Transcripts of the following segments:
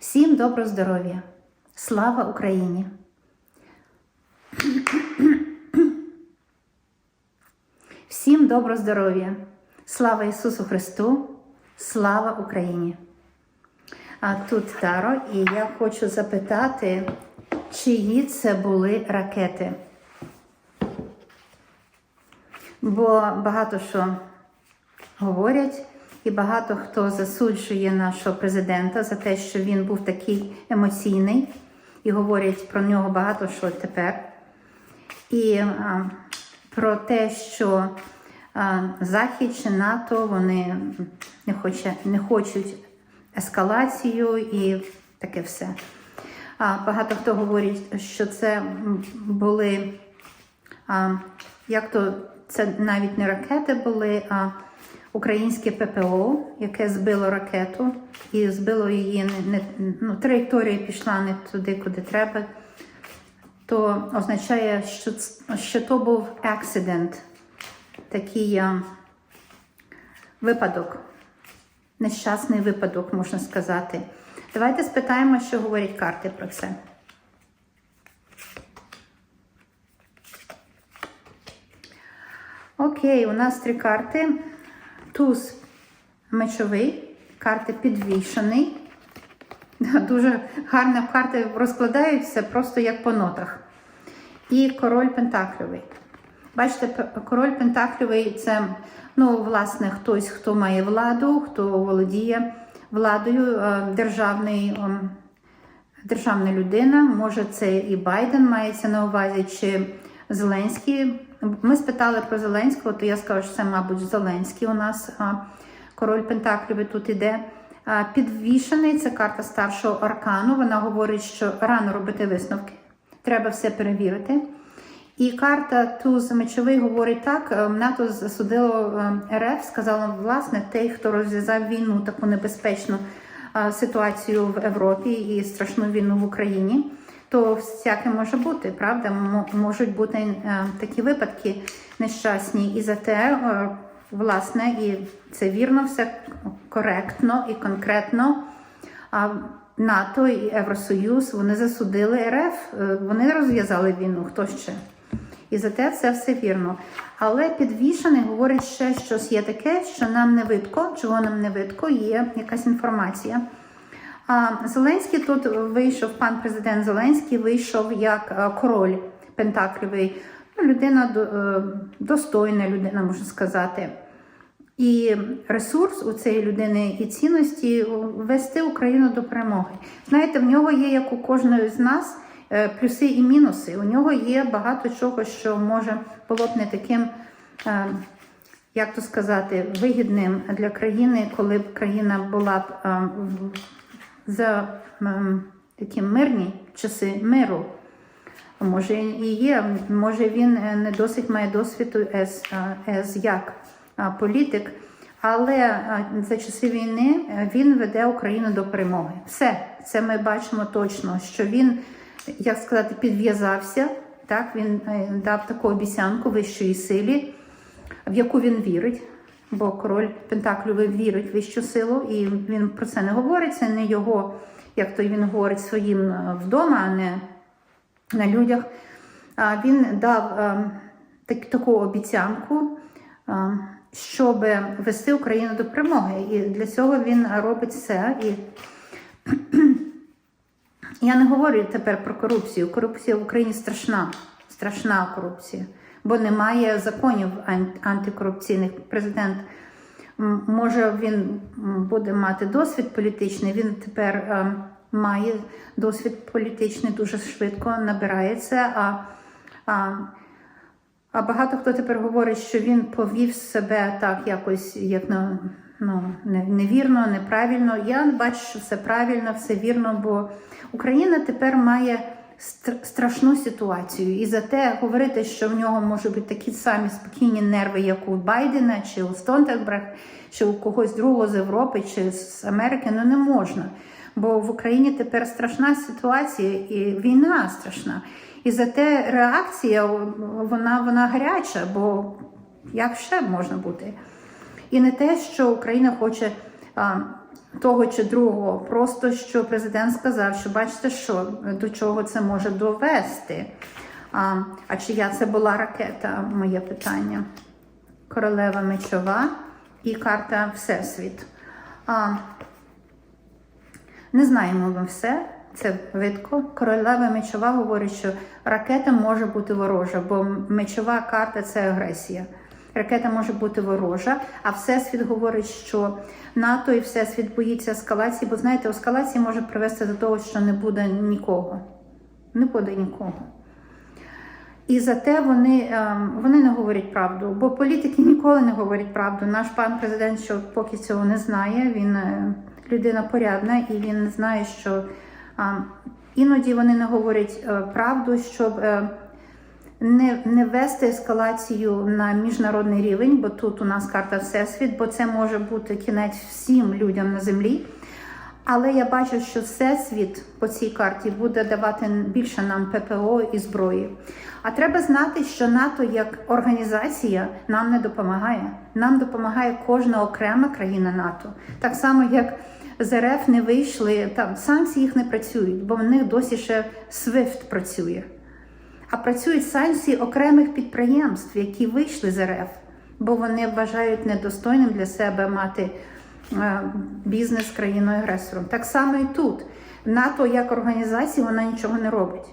Всім доброго здоров'я! Слава Україні! Всім доброго здоров'я! Слава Ісусу Христу! Слава Україні! А тут Таро, і я хочу запитати, чиї це були ракети. Бо багато що говорять, і багато хто засуджує нашого президента за те, що він був такий емоційний, і говорять про нього багато що тепер. І а, про те, що а, Захід чи НАТО вони не, хоче, не хочуть ескалацію і таке все. А, багато хто говорить, що це були, як то це навіть не ракети були, а українське ППО, яке збило ракету, і збило її не, не ну, траєкторія пішла не туди, куди треба. То означає, що, що то був акцидент, такий а, випадок, нещасний випадок, можна сказати. Давайте спитаємо, що говорять карти про це. Окей, у нас три карти. Туз мечовий, карти підвішений. Дуже гарно карти розкладаються просто як по нотах. І король Пентакльовий. Бачите, король Пентакльовий це, ну, власне, хтось, хто має владу, хто володіє владою, е, державний, державна людина. Може, це і Байден мається на увазі, чи Зеленський. Ми спитали про Зеленського, то я скажу, що це, мабуть, Зеленський у нас. Король Пентакльовий тут іде. Підвішений це карта старшого аркану. Вона говорить, що рано робити висновки. Треба все перевірити. І карта туз мечовий говорить так: е, НАТО засудило е, РФ, сказало, власне, той, хто розв'язав війну, таку небезпечну ситуацію в Європі і страшну війну в Україні. То всяке може бути, правда? Можуть бути е, такі випадки нещасні. І за те, е, власне, і це вірно, все коректно і конкретно. НАТО і Євросоюз вони засудили РФ, е, вони розв'язали війну, хто ще. І за те це все вірно. Але підвішений говорить ще щось є таке, що нам не видко, чого нам не видко, є якась інформація. Зеленський тут вийшов, пан президент Зеленський вийшов як е, король Пентакльовий, ну, людина е, достойна людина, можна сказати. І ресурс у цієї людини і цінності вести Україну до перемоги. Знаєте, в нього є, як у кожної з нас, е, плюси і мінуси. У нього є багато чого, що може було б не таким, як то сказати, вигідним для країни, коли б країна була б за ем, такі мирні часи миру. Може і є, може він е, не досить має досвіду ез, е, ез як політик, але за часи війни е, він веде Україну до перемоги. Все, це ми бачимо точно, що він, як сказати, підв'язався. Так, він е, дав таку обіцянку вищої силі, в яку він вірить. Бо король Пентакльовий вірить в вищу силу, і він про це не говорить. Це не його, як то він говорить своїм е, вдома, а не на людях. Він дав е, так, таку обіцянку, е, щоб вести Україну до перемоги. І для цього він робить все. І я не говорю тепер про корупцію. Корупція в Україні страшна, страшна корупція, бо немає законів антикорупційних. Президент може він буде мати досвід політичний. Він тепер е, має досвід політичний дуже швидко набирається. А, а, а багато хто тепер говорить, що він повів себе так якось як на, ну, невірно, неправильно. Я бачу, що все правильно, все вірно, бо Україна тепер має страшну ситуацію. І за те говорити, що в нього можуть бути такі самі спокійні нерви, як у Байдена, чи у Стонтенберг, чи у когось другого з Європи, чи з Америки, ну не можна. Бо в Україні тепер страшна ситуація і війна страшна. І за те реакція вона, вона гаряча, бо як ще можна бути? І не те, що Україна хоче того чи другого. Просто що президент сказав, що бачите, що до чого це може довести. А, а чия це була ракета? Моє питання. Королева мечова і карта Всесвіт. А, не знаємо ми все, це видко. Королева мечова говорить, що ракета може бути ворожа, бо мечова карта це агресія. Ракета може бути ворожа, а Всесвіт говорить, що НАТО і Всесвіт боїться ескалації, бо знаєте, ескалація може привести до того, що не буде нікого. Не буде нікого. І зате вони, ем, вони не говорять правду, бо політики ніколи не говорять правду. Наш пан президент, що поки цього не знає, він е, людина порядна і він знає, що ем, іноді вони не говорять е, правду, щоб е, не, не вести ескалацію на міжнародний рівень, бо тут у нас карта Всесвіт, бо це може бути кінець всім людям на землі. Але я бачу, що Всесвіт по цій карті буде давати більше нам ППО і зброї. А треба знати, що НАТО як організація нам не допомагає. Нам допомагає кожна окрема країна НАТО. Так само, як з РФ не вийшли, там санкції їх не працюють, бо в них досі ще SWIFT працює. А працюють санкції окремих підприємств, які вийшли з РФ, бо вони вважають недостойним для себе мати е, бізнес країною агресором. Так само і тут. НАТО як організація вона нічого не робить.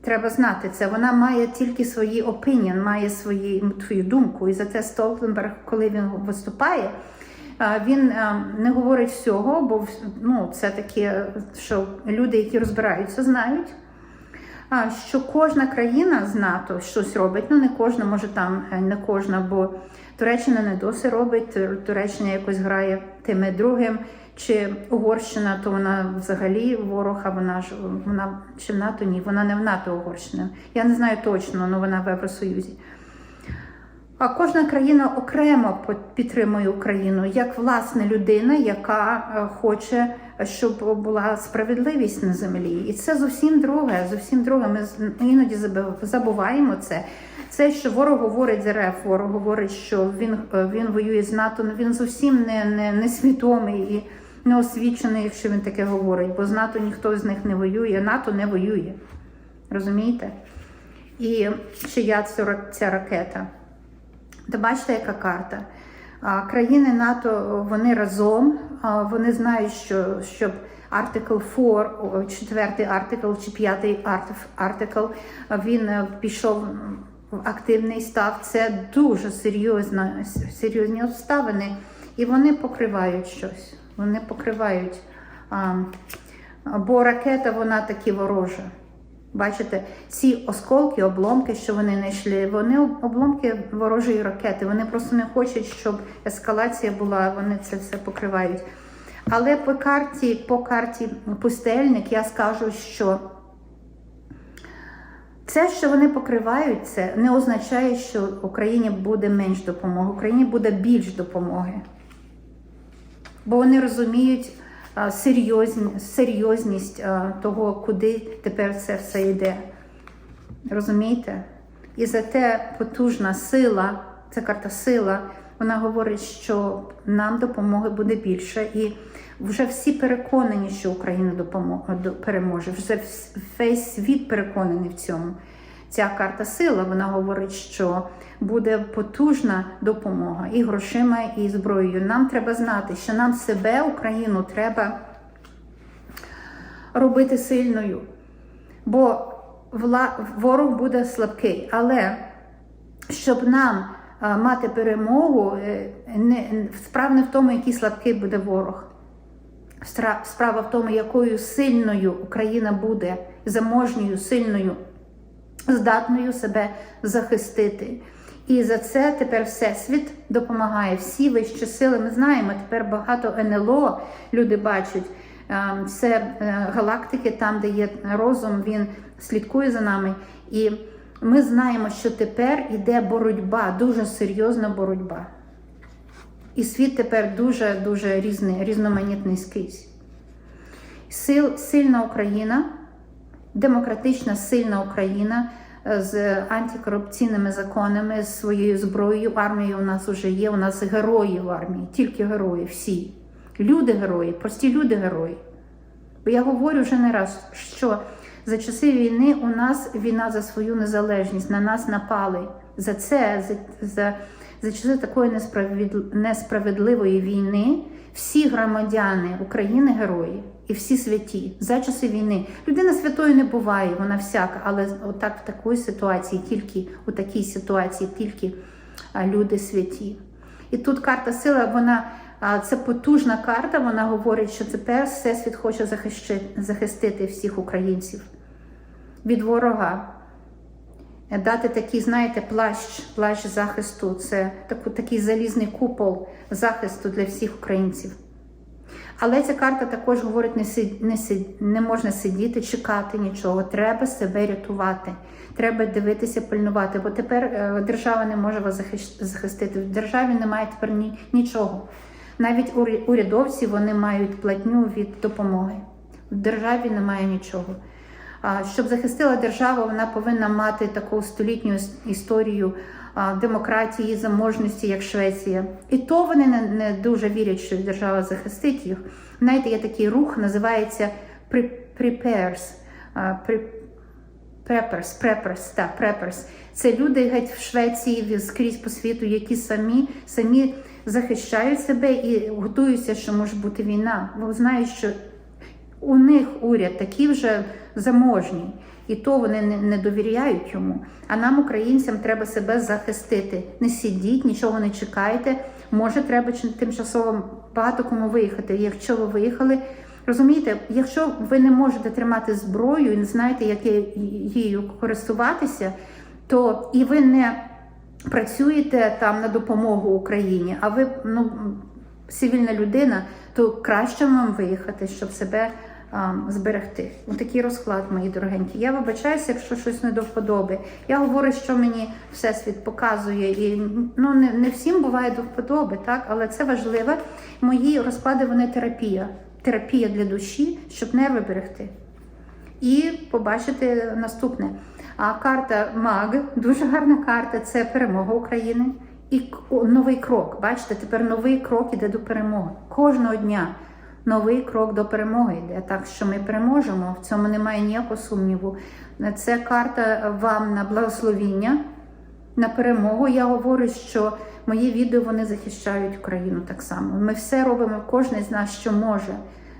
Треба знати це. Вона має тільки свої opinion, має свої, свою думку. І за це Столтенберг, коли він виступає, е, він е, не говорить всього, бо ну, це таке, що люди, які розбираються, знають. Що кожна країна з НАТО щось робить. Ну не кожна, може там е, не кожна, бо Туреччина не досі робить. Туреччина якось грає тим і другим. Чи Угорщина, то вона взагалі ворог, а вона ж вона чи в НАТО ні, вона не в НАТО Угорщина. Я не знаю точно, але вона в Євросоюзі. А кожна країна окремо підтримує Україну як власне людина, яка е, хоче, щоб була справедливість на землі. І це зовсім друге. Зовсім друге. Ми іноді забуваємо це. Це, що ворог говорить з РФ, ворог говорить, що він, е, він воює з НАТО. ну, Він зовсім не, не, не свідомий і не освічений, якщо він таке говорить, бо з НАТО ніхто з них не воює, НАТО не воює. Розумієте? І чия ця ракета? Та бачите, яка карта? А, Країни НАТО вони разом, вони знають, що щоб Article 4, четвертий артикл чи п'ятий артикл, він е, пішов в активний став. Це дуже серйозно, серйозні обставини, і вони покривають щось. Вони покривають. Бо ракета вона таки ворожа. Бачите, ці осколки, обломки, що вони знайшли, вони обломки ворожої ракети. Вони просто не хочуть, щоб ескалація була, вони це все покривають. Але по карті, по карті пустельник я скажу, що це, що вони покривають, це не означає, що Україні буде менш допомоги, Україні буде більш допомоги. Бо вони розуміють серйозні, серйозність того, куди тепер це все йде. Розумієте? І за те потужна сила, це карта сила, вона говорить, що нам допомоги буде більше. І вже всі переконані, що Україна допомо- до- переможе. Вже весь світ переконаний в цьому. Ця карта сила вона говорить, що буде потужна допомога і грошима, і зброєю. Нам треба знати, що нам себе, Україну, треба робити сильною. Бо ворог буде слабкий. Але щоб нам а, мати перемогу, е, справа не в тому, який слабкий буде ворог. Справа в тому, якою сильною Україна буде, заможньою, сильною, здатною себе захистити. І за це тепер Всесвіт допомагає. Всі вищі сили. Ми знаємо, тепер багато НЛО люди бачать. Ем, Це е, галактики, там, де є розум, він слідкує за нами. І ми знаємо, що тепер іде боротьба, дуже серйозна боротьба. І світ тепер дуже дуже різний, різноманітний скрізь. Сил, сильна Україна, демократична, сильна Україна з антикорупційними законами, з своєю зброєю. Армія у нас вже є. У нас герої в армії, тільки герої, всі. Люди герої, прості люди герої. Бо я говорю вже не раз, що за часи війни у нас війна за свою незалежність, на нас напали. За це, за, за, за часи такої несправед- несправедливої війни, всі громадяни України герої і всі святі за часи війни. Людина святою не буває, вона всяка, але отак в такій ситуації, тільки у такій ситуації, тільки люди святі. І тут карта сила, вона це потужна карта. Вона говорить, що тепер всесвіт хоче захищи- захистити всіх українців від ворога. Дати такий, знаєте, плащ, плащ захисту. Це таку, такий залізний купол захисту для всіх українців. Але ця карта також говорить, не, сид, не, сид, не можна сидіти, чекати нічого. Треба себе рятувати. Треба дивитися, пильнувати. Бо тепер е, держава не може вас захистити. В державі немає тепер ні, нічого. Навіть уря- урядовці вони мають платню від допомоги. В державі немає нічого. Щоб захистила держава, вона повинна мати таку столітню історію демократії, заможності, як Швеція. І то вони не, дуже вірять, що держава захистить їх. Знаєте, є такий рух, називається «Pre- Prepares. а, «Pre- Preppers, preppers, так, preppers. Це люди геть в Швеції скрізь по світу, які самі, самі захищають себе і готуються, що може бути війна. Бо знають, що у них уряд такий вже заможній, і то вони не, довіряють йому. А нам, українцям, треба себе захистити. Не сидіть, нічого не чекайте. Може, треба тимчасово багато кому виїхати. Якщо ви виїхали, розумієте, якщо ви не можете тримати зброю і не знаєте, як її користуватися, то і ви не працюєте там на допомогу Україні, а ви ну, цивільна людина, то краще вам виїхати, щоб себе зберегти. Ось такий розклад, мої дорогенькі. Я вибачаюся, якщо щось не до вподоби. Я говорю, що мені всесвіт показує, і ну не, не всім буває до вподоби, так, але це важливо. Мої розклади вони терапія. Терапія для душі, щоб нерви берегти. І побачити наступне. А карта Маг, дуже гарна карта це перемога України. І новий крок. Бачите, тепер новий крок іде до перемоги. Кожного дня новий крок до перемоги йде. Так що ми переможемо. В цьому немає ніякого сумніву. Це карта вам на благословіння, на перемогу. Я говорю, що мої відео вони захищають Україну так само. Ми все робимо, кожен з нас, що може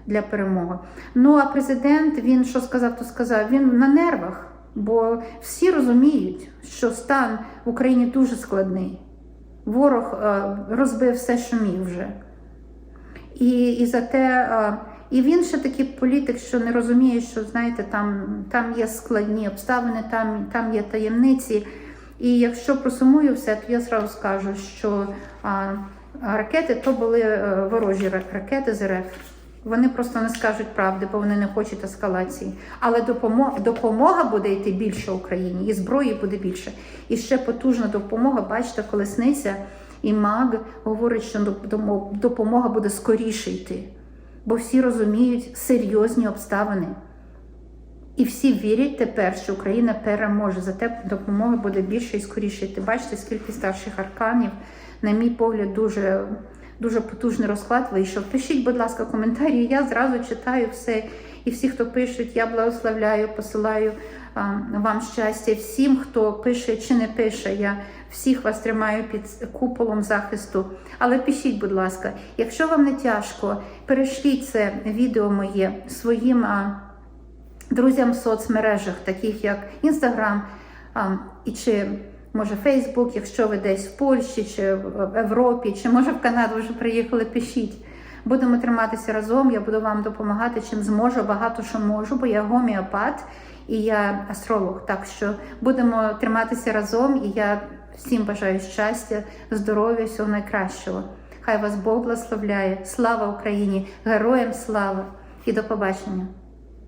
для перемоги. Ну а президент він що сказав, то сказав. Він на нервах, бо всі розуміють, що стан в Україні дуже складний. Ворог е, розбив все, що міг вже. І, і за те, і він ще такий політик, що не розуміє, що знаєте, там, там є складні обставини, там, там є таємниці. І якщо просумую все, то я зразу скажу, що а, ракети то були е, ворожі ракети з РФ. Вони просто не скажуть правди, бо вони не хочуть ескалації. Але допомога, допомога буде йти більше Україні, і зброї буде більше. І ще потужна допомога. Бачите, колесниця і маг говорить, що допомога буде скоріше йти, бо всі розуміють серйозні обставини. І всі вірять тепер, що Україна переможе. Зате допомога буде більше і скоріше йти. Бачите, скільки старших арканів. На мій погляд, дуже, дуже потужний розклад вийшов. Пишіть, будь ласка, коментарі. Я зразу читаю все. І всі, хто пишуть, я благословляю, посилаю вам щастя. Всім, хто пише чи не пише, я всіх вас тримаю під куполом захисту. Але пишіть, будь ласка, якщо вам не тяжко, перешліть це відео моє своїм. Друзям в соцмережах, таких як Інстаграм і чи може Фейсбук, якщо ви десь в Польщі чи в Європі, чи може в Канаду вже приїхали, пишіть. Будемо триматися разом, я буду вам допомагати, чим зможу, багато що можу, бо я гомеопат і я астролог. Так що будемо триматися разом, і я всім бажаю щастя, здоров'я, всього найкращого. Хай вас Бог благословляє. Слава Україні! Героям слава і до побачення!